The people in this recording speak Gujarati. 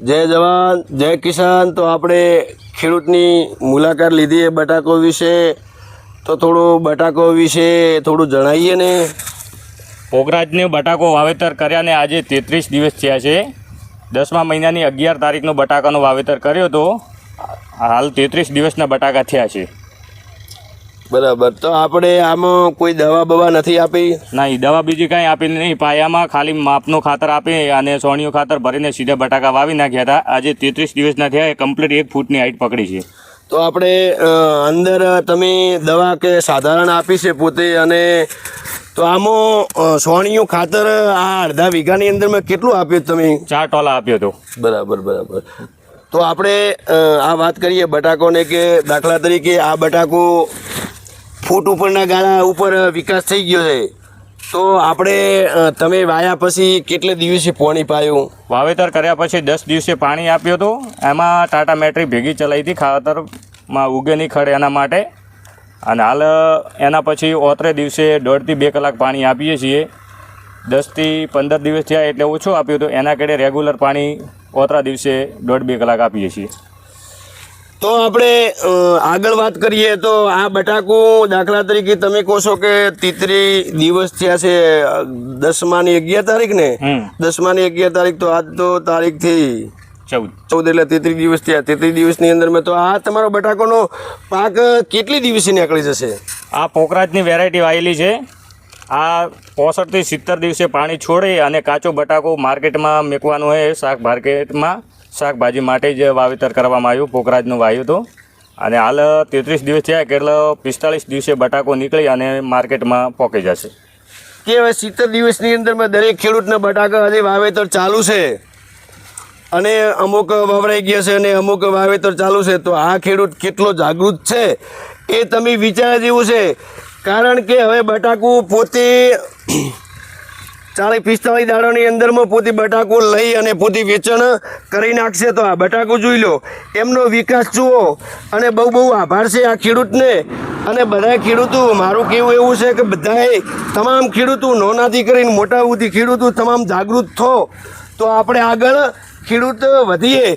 જય જવાન, જય કિસાન. તો આપણે ખેડૂતની મુલાકાત લીધી એ બટાકો વિશે. તો થોડું બટાકો વિશે થોડું જણાવીએ ને. પોગરાજને બટાકો વાવેતર કર્યા ને આજે તેત્રીસ દિવસ થયા છે. દસમા મહિનાની અગિયાર તારીખનો બટાકાનો વાવેતર કર્યો હતો હાલ તેત્રીસ દિવસના બટાકા થયા છે. બરાબર. તો આપણે આમાં કોઈ દવા બવા નથી આપી? નહીં દવા બીજી કાંઈ આપી નહીં. પાયામાં ખાલી માપનું ખાતર આપી અને સોણિયું ખાતર ભરીને સીધા બટાકા વાવી નાખ્યા હતા. આજે તેત્રીસ દિવસના થયા એ કમ્પ્લીટ એક ફૂટની હાઈટ પકડી છે. તો આપણે અંદર તમે દવા કે સાધારણ આપી છે પોતે અને તો આમાં સોણિયું ખાતર આ અડધા વીઘાની અંદર મેં કેટલું આપ્યું તમે? ચાર ટોલા આપ્યો હતો. બરાબર બરાબર. તો આપણે આ વાત કરીએ બટાકોને કે દાખલા તરીકે આ બટાકો ફૂટ ઉપરના ગાળા ઉપર વિકાસ થઈ ગયો છે. તો આપણે તમે વાયા પછી કેટલે દિવસે પોણી પાયું? વાવેતર કર્યા પછી દસ દિવસે પાણી આપ્યું હતું. એમાં ટાટા મેટ્રી ભેગી ચલાવી હતી ખાતરમાં ઉગે નહીં ખડે એના માટે. અને હાલ એના પછી ઓતરે દિવસે દોઢથી બે કલાક પાણી આપીએ છીએ. દસથી પંદર દિવસ થયા એટલે ઓછું આપ્યું હતું. એના કડે રેગ્યુલર પાણી ઓતરા દિવસે દોઢ બે કલાક આપીએ છીએ. તો આપણે આગળ વાત કરીએ તો આ બટાકું દાખલા તરીકે તમે કહો છો કે તીતરી દિવસ થયા છે દસમાની અગિયાર તારીખ ને? દસમાની અગિયાર તારીખ તો આજ તો તારીખથી ચૌદ. ચૌદ એટલે તેત્રીસ દિવસ થયા. તેત્રીસ દિવસની અંદર મેં તો આ તમારો બટાકોનો પાક કેટલી દિવસે નીકળી જશે? આ પોકરાજની વેરાયટી વાયેલી છે. આ પોસઠથી સિત્તેર દિવસે પાણી છોડી અને કાચો બટાકો માર્કેટમાં મેકવાનો હોય શાક માર્કેટમાં શાકભાજી માટે જ વાવેતર કરવામાં આવ્યું, પોખરાજનું વાવ્યું હતું. અને હાલ તેત્રીસ દિવસ થયા એટલે પિસ્તાળીસ દિવસે બટાકો નીકળી અને માર્કેટમાં પહોંચી જશે. કે હવે સિત્તેર દિવસની અંદરમાં દરેક ખેડૂતના બટાકા હજી વાવેતર ચાલુ છે. અને અમુક વવરાઈ ગયા છે અને અમુક વાવેતર ચાલુ છે. તો આ ખેડૂત કેટલો જાગૃત છે એ તમે વિચાર જેવું છે. કારણ કે હવે બટાકું પોતે ચાલીસ પિસ્તાળીસ દાડાની અંદરમાં પોતે બટાકું લઈ અને પોતે વેચાણ કરી નાખશે તો આ બટાકું જોઈ લો. એમનો વિકાસ જુઓ અને બહુ બહુ આભાર છે આ ખેડૂતને. અને બધા ખેડૂતો, મારું કેવું એવું છે કે બધાએ તમામ ખેડૂતો નોનાથી કરીને મોટા સુધી ખેડૂતો તમામ જાગૃત થો. તો આપણે આગળ ખેડૂત વધીએ.